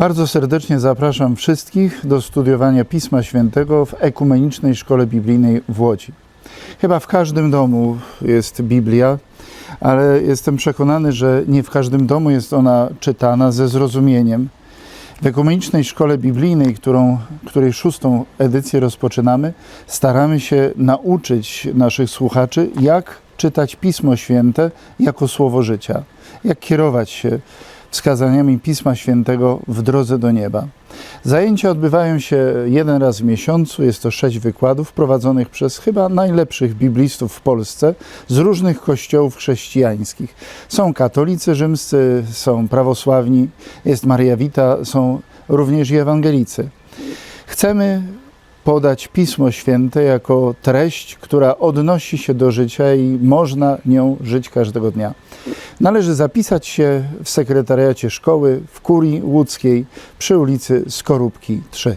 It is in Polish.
Bardzo serdecznie zapraszam wszystkich do studiowania Pisma Świętego w Ekumenicznej Szkole Biblijnej w Łodzi. Chyba w każdym domu jest Biblia, ale jestem przekonany, że nie w każdym domu jest ona czytana ze zrozumieniem. W Ekumenicznej Szkole Biblijnej, którą, której szóstą edycję rozpoczynamy, staramy się nauczyć naszych słuchaczy, jak czytać Pismo Święte jako słowo życia, jak kierować się wskazaniami Pisma Świętego w drodze do nieba. Zajęcia odbywają się jeden raz w miesiącu. Jest to sześć wykładów prowadzonych przez chyba najlepszych biblistów w Polsce z różnych kościołów chrześcijańskich. Są katolicy rzymscy, są prawosławni, jest Maria Wita, są również i ewangelicy. Chcemy podać Pismo Święte jako treść, która odnosi się do życia i można nią żyć każdego dnia. Należy zapisać się w sekretariacie szkoły w Kurii Łódzkiej przy ulicy Skorupki 3.